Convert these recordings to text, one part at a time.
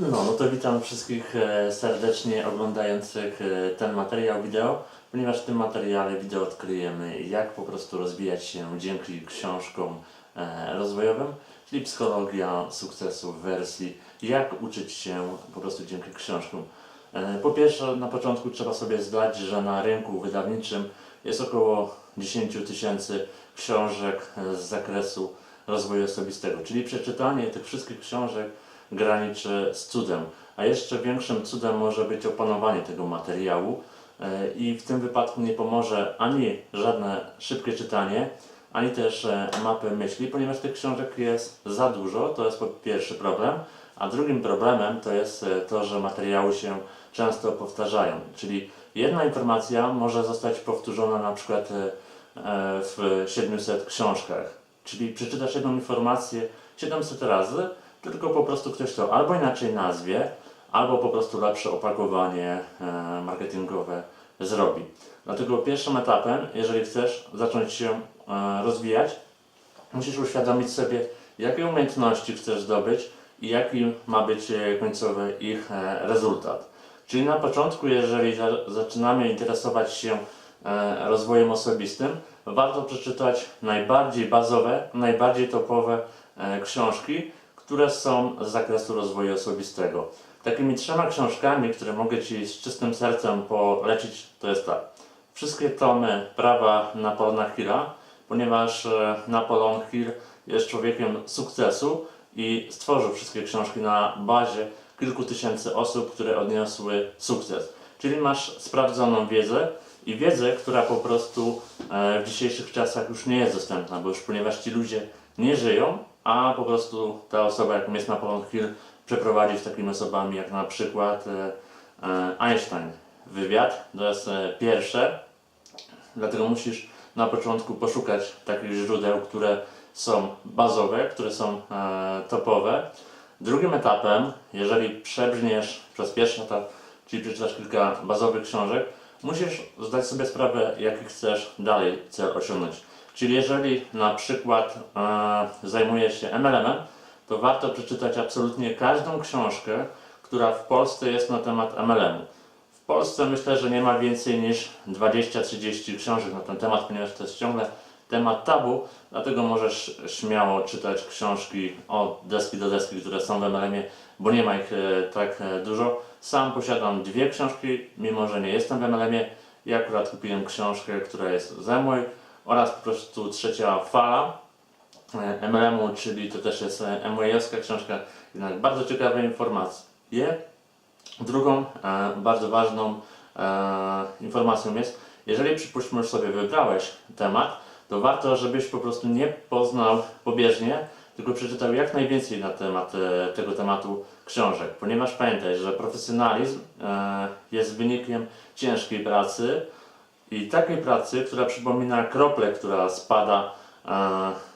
No, no to witam wszystkich e, serdecznie oglądających e, ten materiał wideo, ponieważ w tym materiale wideo odkryjemy jak po prostu rozwijać się dzięki książkom e, rozwojowym, czyli psychologia sukcesu w wersji jak uczyć się po prostu dzięki książkom. Po pierwsze, na początku trzeba sobie zdać, że na rynku wydawniczym jest około 10 tysięcy książek z zakresu rozwoju osobistego, czyli przeczytanie tych wszystkich książek graniczy z cudem, a jeszcze większym cudem może być opanowanie tego materiału e, i w tym wypadku nie pomoże ani żadne szybkie czytanie, ani też e, mapy myśli, ponieważ tych książek jest za dużo, to jest pierwszy problem, a drugim problemem to jest e, to, że materiały się często powtarzają, czyli jedna informacja może zostać powtórzona na przykład w 700 książkach, czyli przeczytasz jedną informację 700 razy, tylko po prostu ktoś to albo inaczej nazwie, albo po prostu lepsze opakowanie e, marketingowe zrobi. Dlatego pierwszym etapem, jeżeli chcesz zacząć się e, rozwijać, musisz uświadomić sobie, jakie umiejętności chcesz zdobyć i jaki ma być e, końcowy ich rezultat. Czyli na początku, jeżeli za, zaczynamy interesować się rozwojem osobistym, warto przeczytać najbardziej bazowe, najbardziej topowe książki, które są z zakresu rozwoju osobistego. Takimi trzema książkami, które mogę Ci z czystym sercem polecić, to jest tak. Wszystkie tomy prawa Napoleona Hilla, ponieważ e, Napoleon Hill jest człowiekiem sukcesu i stworzył wszystkie książki na bazie kilku tysięcy osób, które odniosły sukces. Czyli masz sprawdzoną wiedzę i wiedzę, która po prostu e, w dzisiejszych czasach już nie jest dostępna, bo już ponieważ ci ludzie nie żyją, a po prostu ta osoba, jaką jest Napoleon Hill, przeprowadzi z takimi osobami jak na przykład e, e, Einstein. Wywiad to jest e, pierwsze, Dlatego musisz na początku poszukać takich źródeł, które są bazowe, które są topowe. Drugim etapem, jeżeli przebrniesz przez pierwszy etap, czyli przeczytasz kilka bazowych książek, musisz zdać sobie sprawę, jaki chcesz dalej cel osiągnąć. Czyli jeżeli na przykład e, zajmujesz się MLM-em, to warto przeczytać absolutnie każdą książkę, która w Polsce jest na temat MLM-u. W Polsce myślę, że nie ma więcej niż 20-30 książek na ten temat, ponieważ to jest ciągle temat tabu, dlatego możesz śmiało czytać książki od deski do deski, które są w MLM-ie, bo nie ma ich e, tak e, dużo. Sam posiadam dwie książki, mimo że nie jestem w MLM-ie. Ja akurat kupiłem książkę, która jest ze mną oraz po prostu trzecia fala e, MLM-u, czyli to też jest MWA-owska książka, jednak bardzo ciekawe informacje. Drugą e, bardzo ważną e, informacją jest, jeżeli przypuśćmy, że sobie wybrałeś temat, to warto, żebyś po prostu nie poznał pobieżnie, tylko przeczytał jak najwięcej na temat e, tego tematu książek, ponieważ pamiętaj, że profesjonalizm e, jest wynikiem ciężkiej pracy i takiej pracy, która przypomina kroplę, która spada e,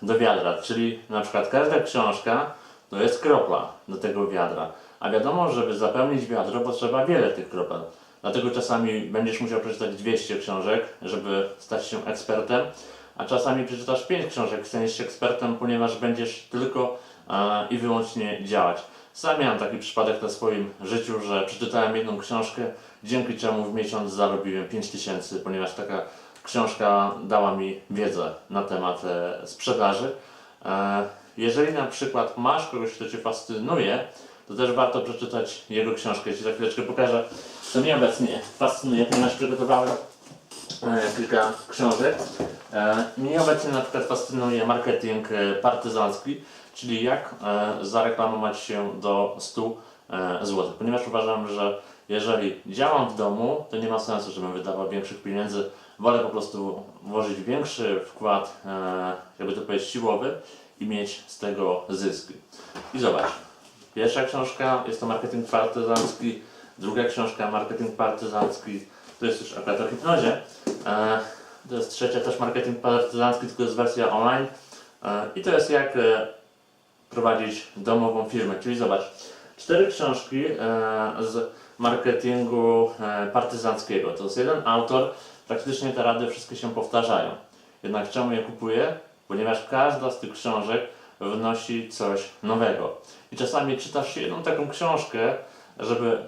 do wiadra, czyli na przykład każda książka to jest kropla do tego wiadra. A wiadomo, żeby zapełnić wiadro, potrzeba wiele tych kropel. Dlatego czasami będziesz musiał przeczytać 200 książek, żeby stać się ekspertem, a czasami przeczytasz 5 książek, staniesz się ekspertem, ponieważ będziesz tylko i wyłącznie działać. Sam miałem taki przypadek na swoim życiu, że przeczytałem jedną książkę, dzięki czemu w miesiąc zarobiłem 5000, ponieważ taka książka dała mi wiedzę na temat e, sprzedaży. E, jeżeli na przykład masz kogoś, kto Cię fascynuje, to też warto przeczytać jego książkę. Ja Ci za chwileczkę pokażę, co mnie obecnie fascynuje, ponieważ przygotowałem kilka książek. E, mnie obecnie na przykład fascynuje marketing e, partyzancki, czyli jak e, zareklamować się do 100 e, zł. Ponieważ uważam, że jeżeli działam w domu, to nie ma sensu, żebym wydawał większych pieniędzy. Wolę po prostu włożyć większy wkład, e, jakby to powiedzieć, siłowy i mieć z tego zyski. I zobacz, Pierwsza książka jest to marketing partyzancki, druga książka marketing partyzancki, to jest już akurat o hipnozie. E, to jest trzecia też marketing partyzancki, tylko jest wersja online. E, I to jest jak e, prowadzić domową firmę. Czyli zobacz, cztery książki e, z marketingu e, partyzanckiego. To jest jeden autor, praktycznie te rady wszystkie się powtarzają. Jednak czemu je kupuję? Ponieważ każda z tych książek wnosi coś nowego. I czasami czytasz jedną taką książkę, żeby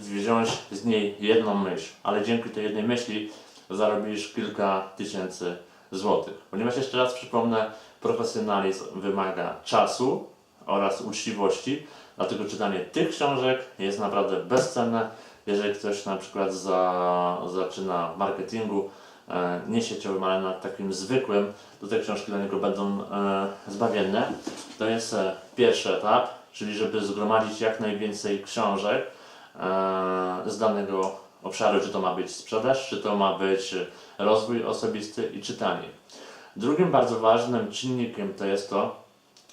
wziąć z niej jedną myśl, ale dzięki tej jednej myśli zarobisz kilka tysięcy złotych. Ponieważ jeszcze raz przypomnę, profesjonalizm wymaga czasu oraz uczciwości, dlatego czytanie tych książek jest naprawdę bezcenne. Jeżeli ktoś na przykład za, zaczyna w marketingu, e, nie sieciowym, ale na takim zwykłym, to te książki dla niego będą e, zbawienne. To jest e, pierwszy etap, czyli żeby zgromadzić jak najwięcej książek e, z danego obszaru, czy to ma być sprzedaż, czy to ma być rozwój osobisty i czytanie. Drugim bardzo ważnym czynnikiem to jest to,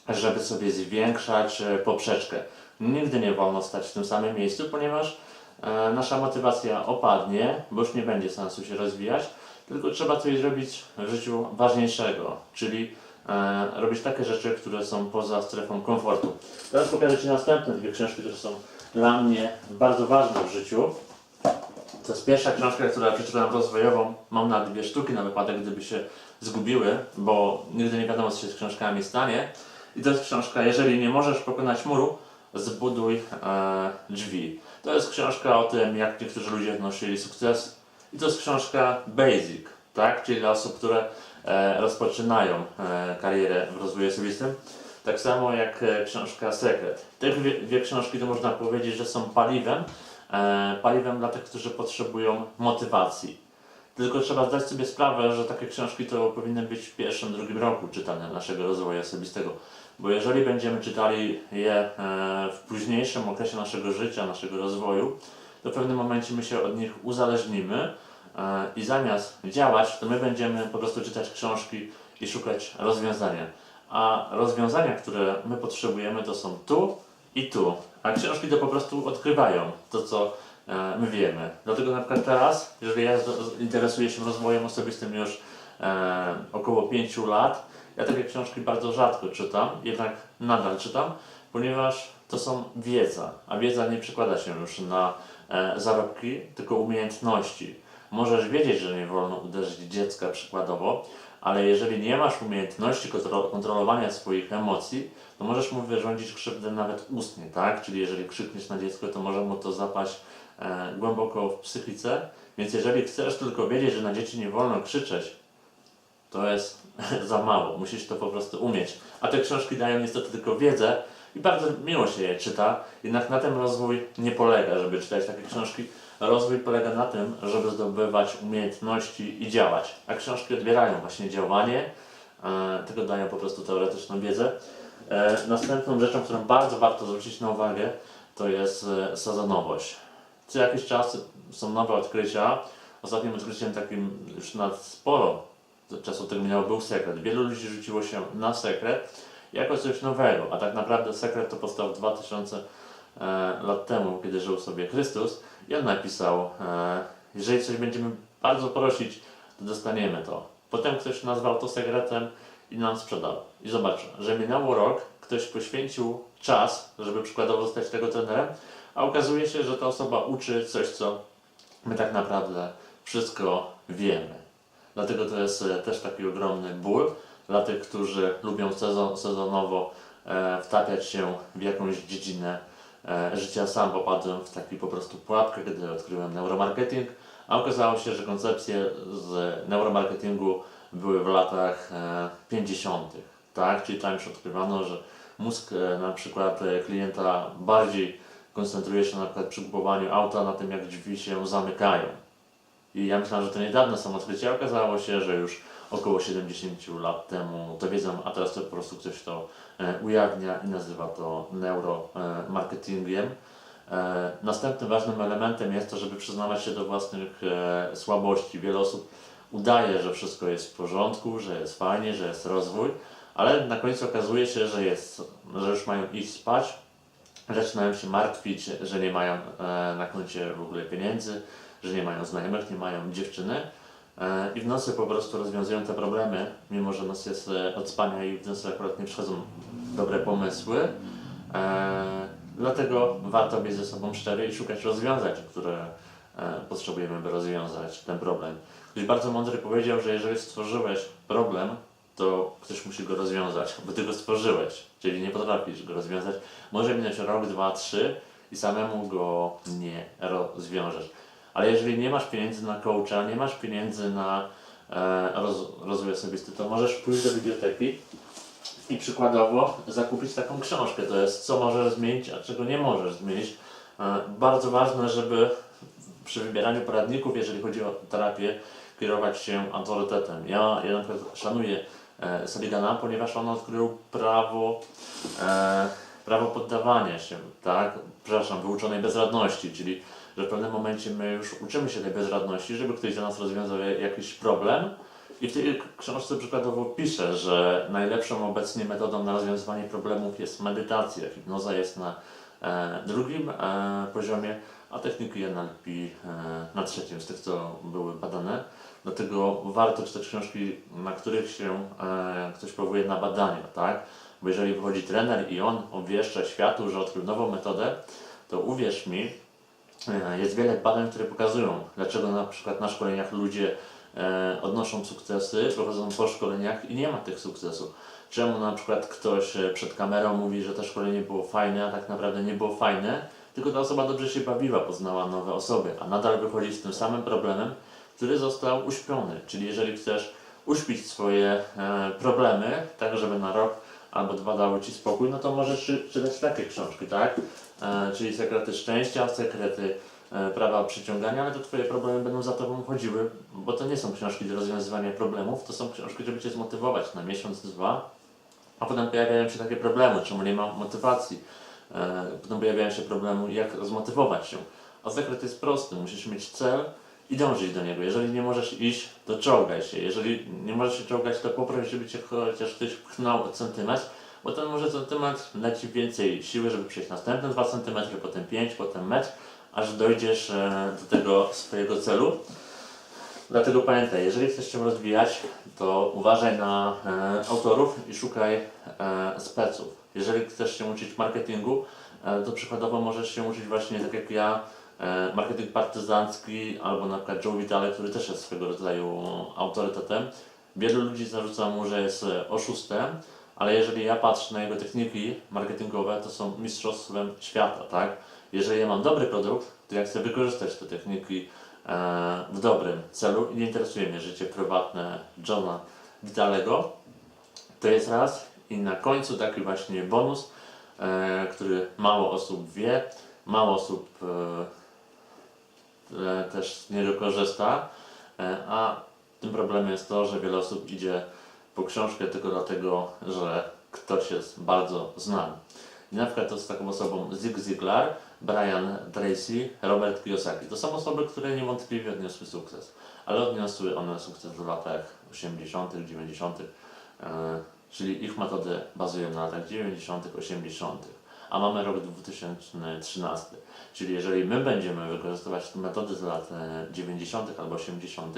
żeby sobie zwiększać e, poprzeczkę. Nigdy nie wolno stać w tym samym miejscu, ponieważ e, nasza motywacja opadnie, bo już nie będzie sensu się rozwijać, tylko trzeba coś zrobić w życiu ważniejszego, czyli e, robić takie rzeczy, które są poza strefą komfortu. Teraz pokażę Ci następne dwie książki, które są dla mnie bardzo ważne w życiu. To jest pierwsza książka, którą przeczytałem rozwojową. Mam na dwie sztuki na wypadek, gdyby się zgubiły, bo nigdy nie wiadomo, co się z książkami stanie. I to jest książka, jeżeli nie możesz pokonać muru, zbuduj e, drzwi. To jest książka o tym, jak niektórzy ludzie wnosili sukces. I to jest książka basic, tak? Czyli dla osób, które rozpoczynają e, karierę w rozwoju osobistym. Tak samo jak e, książka Sekret. Te dwie, książki to można powiedzieć, że są paliwem, e, paliwem dla tych, którzy potrzebują motywacji. Tylko trzeba zdać sobie sprawę, że takie książki to powinny być w pierwszym, drugim roku czytane naszego rozwoju osobistego. Bo jeżeli będziemy czytali je e, w późniejszym okresie naszego życia, naszego rozwoju, to w pewnym momencie my się od nich uzależnimy e, i zamiast działać, to my będziemy po prostu czytać książki i szukać rozwiązania. A rozwiązania, które my potrzebujemy, to są tu i tu. A książki to po prostu odkrywają to, co e, my wiemy. Dlatego na przykład teraz, jeżeli ja interesuję się rozwojem osobistym już e, około 5 lat, ja takie książki bardzo rzadko czytam, jednak nadal czytam, ponieważ to są wiedza, a wiedza nie przekłada się już na e, zarobki, tylko umiejętności. Możesz wiedzieć, że nie wolno uderzyć dziecka przykładowo, ale jeżeli nie masz umiejętności kontro- kontrolowania swoich emocji, to możesz mu wyrządzić krzywdę nawet ustnie, tak? Czyli jeżeli krzykniesz na dziecko, to może mu to zapaść e, głęboko w psychice. Więc jeżeli chcesz tylko wiedzieć, że na dzieci nie wolno krzyczeć, to jest za mało. Musisz to po prostu umieć. A te książki dają niestety tylko wiedzę i bardzo miło się je czyta. Jednak na tym rozwój nie polega, żeby czytać takie książki. Rozwój polega na tym, żeby zdobywać umiejętności i działać. A książki odbierają właśnie działanie, e, tylko dają po prostu teoretyczną wiedzę. E, następną rzeczą, którą bardzo warto zwrócić na uwagę, to jest e, sezonowość. Co jakiś czas są nowe odkrycia. Ostatnim odkryciem takim już na sporo czasu tego minęło był sekret. Wielu ludzi rzuciło się na sekret jako coś nowego, a tak naprawdę sekret to powstał 2000 e, lat temu, kiedy żył sobie Chrystus i on napisał, e, jeżeli coś będziemy bardzo prosić, to dostaniemy to. Potem ktoś nazwał to sekretem i nam sprzedał. I zobacz, że minęło rok, ktoś poświęcił czas, żeby przykładowo zostać tego trenerem, a okazuje się, że ta osoba uczy coś, co my tak naprawdę wszystko wiemy. Dlatego to jest e, też taki ogromny ból dla tych, którzy lubią sezon, sezonowo e, wtapiać się w jakąś dziedzinę życia. Sam popadłem w taki po prostu pułapkę, kiedy odkryłem neuromarketing, a okazało się, że koncepcje z neuromarketingu były w latach e, 50. Tak? Czyli tam już odkrywano, że mózg e, na przykład e, klienta bardziej koncentruje się na przykład przy kupowaniu auta na tym, jak drzwi się zamykają. I ja myślałem, że to niedawne są odkrycia, okazało się, że już około 70 lat temu to wiedzą, a teraz to po prostu ktoś to e, ujawnia i nazywa to neuromarketingiem. E, następnym ważnym elementem jest to, żeby przyznawać się do własnych e, słabości. Wiele osób udaje, że wszystko jest w porządku, że jest fajnie, że jest rozwój, ale na końcu okazuje się, że, jest, że już mają iść spać, zaczynają się martwić, że nie mają na koncie w ogóle pieniędzy, że nie mają znajomych, nie mają dziewczyny i w nocy po prostu rozwiązują te problemy, mimo że noc jest e, od spania i w nocy akurat nie przychodzą dobre pomysły. E, dlatego warto być ze sobą szczery i szukać rozwiązań, które e, potrzebujemy, by rozwiązać ten problem. Ktoś bardzo mądry powiedział, że jeżeli stworzyłeś problem, to ktoś musi go rozwiązać, bo ty go stworzyłeś, czyli nie potrafisz go rozwiązać. Może minąć rok, dwa, trzy i samemu go nie rozwiążesz. Ale jeżeli nie masz pieniędzy na coacha, nie masz pieniędzy na e, roz, rozwój osobisty, to możesz pójść do biblioteki i przykładowo zakupić taką książkę. To jest co możesz zmienić, a czego nie możesz zmienić. E, bardzo ważne, żeby przy wybieraniu poradników, jeżeli chodzi o terapię, kierować się autorytetem. Ja, ja na przykład szanuję e, ponieważ on odkrył prawo, e, prawo poddawania się, tak? Przepraszam, wyuczonej bezradności, czyli że w pewnym momencie my już uczymy się tej bezradności, żeby ktoś za nas rozwiązał jakiś problem. I w tej książce przykładowo pisze, że najlepszą obecnie metodą na rozwiązywanie problemów jest medytacja. Hipnoza jest na e, drugim e, poziomie, a techniki NLP e, na trzecim, z tych co były badane. Dlatego warto czytać książki, na których się e, ktoś powołuje na badania, tak? Bo jeżeli wychodzi trener i on obwieszcza światu, że odkrył nową metodę, to uwierz mi, e, jest wiele badań, które pokazują, dlaczego na przykład na szkoleniach ludzie e, odnoszą sukcesy, prowadzą po szkoleniach i nie ma tych sukcesów. Czemu na przykład ktoś e, przed kamerą mówi, że to szkolenie było fajne, a tak naprawdę nie było fajne, tylko ta osoba dobrze się bawiła, poznała nowe osoby, a nadal wychodzi z tym samym problemem, który został uśpiony. Czyli jeżeli chcesz uśpić swoje problemy, tak żeby na rok albo dwa dały Ci spokój, no to możesz czy, czytać takie książki, tak? E, czyli sekrety szczęścia, sekrety e, prawa przyciągania, ale to Twoje problemy będą za Tobą chodziły, bo to nie są książki do rozwiązywania problemów, to są książki, żeby Cię zmotywować na miesiąc, dwa, a potem pojawiają się takie problemy, czemu nie ma motywacji. E, potem pojawiają się problemy, jak zmotywować się. A sekret jest prosty, musisz mieć cel i dążyć do niego. Jeżeli nie możesz iść, to czołgaj się. Jeżeli nie możesz się czołgać, to poproś, żeby cię chociaż ktoś pchnął o centymetr, bo ten może centymetr da ci więcej siły, żeby przejść następne 2 cm, potem 5, potem metr, aż dojdziesz e, do tego swojego celu. Dlatego pamiętaj, jeżeli chcesz się rozwijać, to uważaj na e, autorów i szukaj e, speców. Jeżeli chcesz się uczyć marketingu, e, to przykładowo możesz się uczyć właśnie tak jak ja, marketing partyzancki albo na przykład Joe Vitale, który też jest swego rodzaju autorytetem. Wielu ludzi zarzuca mu, że jest e, oszustem, ale jeżeli ja patrzę na jego techniki marketingowe, to są mistrzostwem świata, tak? Jeżeli ja mam dobry produkt, to ja chcę wykorzystać te techniki e, w dobrym celu i nie interesuje mnie życie prywatne Johna Vitalego. To jest raz. I na końcu taki właśnie bonus, e, który mało osób wie, mało osób e, e, też z niego korzysta, e, a tym problemem jest to, że wiele osób idzie po książkę tylko dlatego, że ktoś jest bardzo znany. I na przykład to z taką osobą Zig Ziglar, Brian Tracy, Robert Kiyosaki. To są osoby, które niewątpliwie odniosły sukces, ale odniosły one sukces w latach 80., 90., e, czyli ich metody bazują na latach 90., 80., a mamy rok 2013. Czyli jeżeli my będziemy wykorzystywać metody z lat e, 90. albo 80.,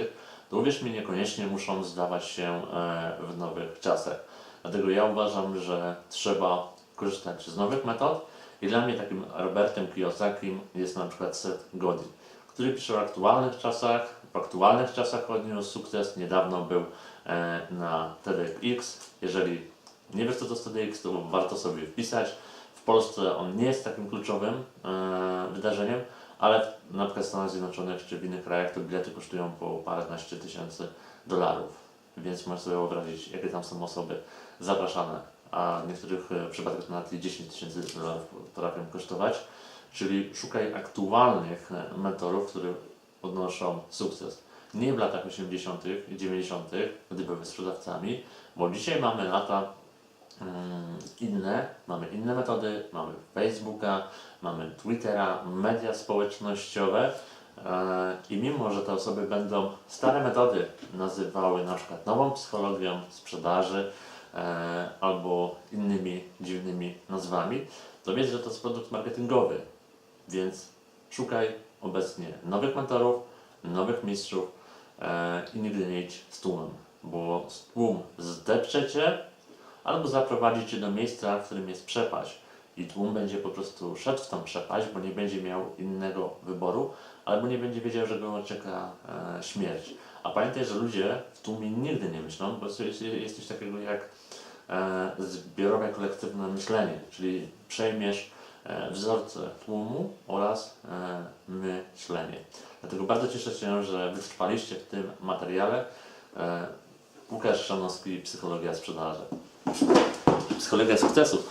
to uwierz mi, niekoniecznie muszą zdawać się e, w nowych czasach. Dlatego ja uważam, że trzeba korzystać z nowych metod i dla mnie takim Robertem Kiyosakim jest na przykład Seth Godin, który pisze o aktualnych czasach, w aktualnych czasach odniósł sukces, niedawno był e, na TEDx. Jeżeli nie wiesz co to jest TEDx, to warto sobie wpisać. Polsce on nie jest takim kluczowym e, wydarzeniem, ale na przykład w Stanach Zjednoczonych czy w innych krajach to bilety kosztują po paręnaście tysięcy dolarów. Więc możesz sobie wyobrazić, jakie tam są osoby zapraszane, a w niektórych e, przypadkach nawet i 10 tysięcy dolarów potrafią kosztować. Czyli szukaj aktualnych e, mentorów, które odnoszą sukces. Nie w latach 80., i 90., gdy były sprzedawcami, bo dzisiaj mamy lata inne, mamy inne metody, mamy Facebooka, mamy Twittera, media społecznościowe e, i mimo, że te osoby będą stare metody nazywały na przykład nową psychologią sprzedaży e, albo innymi dziwnymi nazwami, to wiedz, że to jest produkt marketingowy, więc szukaj obecnie nowych mentorów, nowych mistrzów i nigdy nie idź z tłumem, bo tłum zdepcze cię albo zaprowadzi cię do miejsca, w którym jest przepaść i tłum będzie po prostu szedł w tą przepaść, bo nie będzie miał innego wyboru, albo nie będzie wiedział, że go czeka e, śmierć. A pamiętaj, że ludzie w tłumie nigdy nie myślą, bo jest, coś takiego jak e, zbiorowe, kolektywne myślenie, czyli przejmiesz e, wzorce tłumu oraz e, myślenie. Dlatego bardzo cieszę się, że wytrwaliście w tym materiale. E, Łukasz Szanowski, Psychologia Sprzedaży. Psychologia sukcesu.